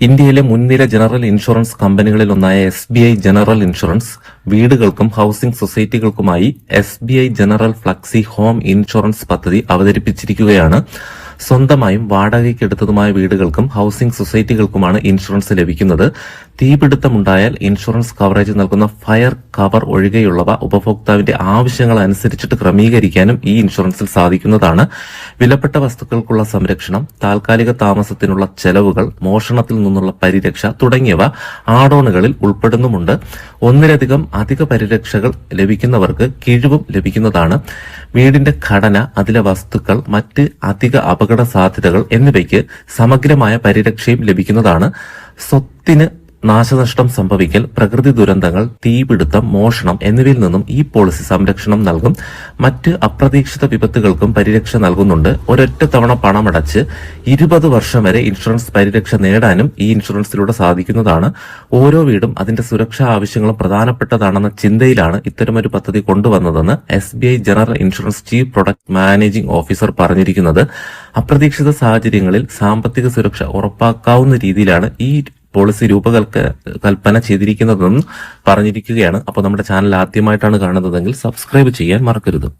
ഇന്ത്യയിലെ മുൻനിര general insurance കമ്പനികളിൽ ഒന്നായ S B I general insurance വീടുകൾക്കും housing സൊസൈറ്റികൾക്കുമായി S B I general flexi home insurance പദ്ധതി അവതരിപ്പിച്ചിരിക്കുകയാണ്. സ്വന്തമായും വാടകയ്ക്കെടുത്തതുമായ വീടുകൾക്കും ഹൌസിംഗ് സൊസൈറ്റികൾക്കുമാണ് ഇൻഷുറൻസ് ലഭിക്കുന്നത്. തീപിടുത്തമുണ്ടായാൽ ഇൻഷുറൻസ് കവറേജ് നൽകുന്ന ഫയർ കവർ ഒഴികെയുള്ളവ ഉപഭോക്താവിന്റെ ആവശ്യങ്ങൾ അനുസരിച്ചിട്ട് ക്രമീകരിക്കാനും ഈ ഇൻഷുറൻസിൽ സാധിക്കുന്നതാണ്. വിലപ്പെട്ട വസ്തുക്കൾക്കുള്ള സംരക്ഷണം താൽക്കാലിക താമസത്തിനുള്ള ചെലവുകൾ മോഷണത്തിൽ നിന്നുള്ള പരിരക്ഷ തുടങ്ങിയവ ആഡോണുകളിൽ ഉൾപ്പെടുന്നുമുണ്ട്. ഒന്നിലധികം അധിക പരിരക്ഷകൾ ലഭിക്കുന്നവർക്ക് കിഴിവും ലഭിക്കുന്നതാണ്. വീടിന്റെ ഘടന അതിലെ വസ്തുക്കൾ മറ്റ് അധിക അപകട സാധ്യതകൾ എന്നിവയ്ക്ക് സമഗ്രമായ പരിരക്ഷയും ലഭിക്കുന്നതാണ് സ്വത്തിന് നാശനഷ്ടം സംഭവിക്കൽ പ്രകൃതി ദുരന്തങ്ങൾ തീപിടുത്തം മോഷണം എന്നിവയിൽ നിന്നും ഈ പോളിസി സംരക്ഷണം നൽകും. മറ്റ് അപ്രതീക്ഷിത വിപത്തുകൾക്കും പരിരക്ഷ നൽകുന്നുണ്ട്. ഒരൊറ്റ തവണ പണമടച്ച് ഇരുപത് വർഷം വരെ ഇൻഷുറൻസ് പരിരക്ഷ നേടാനും ഈ ഇൻഷുറൻസിലൂടെ സാധിക്കുന്നതാണ്. ഓരോ വീടും അതിന്റെ സുരക്ഷാ ആവശ്യങ്ങളും പ്രധാനപ്പെട്ടതാണെന്ന ചിന്തയിലാണ് ഇത്തരമൊരു പദ്ധതി കൊണ്ടുവന്നതെന്ന് S B I general insurance chief product managing officer പറഞ്ഞിരിക്കുന്നത്. അപ്രതീക്ഷിത സാഹചര്യങ്ങളിൽ സാമ്പത്തിക സുരക്ഷ ഉറപ്പാക്കാവുന്ന രീതിയിലാണ് ഈ പോളിസി രൂപകൽക്ക കൽപ്പന ചെയ്തിരിക്കുന്നതെന്നും പറഞ്ഞിരിക്കുകയാണ്. അപ്പോൾ നമ്മുടെ ചാനൽ ആദ്യമായിട്ടാണ് കാണുന്നതെങ്കിൽ സബ്സ്ക്രൈബ് ചെയ്യാൻ മറക്കരുത്.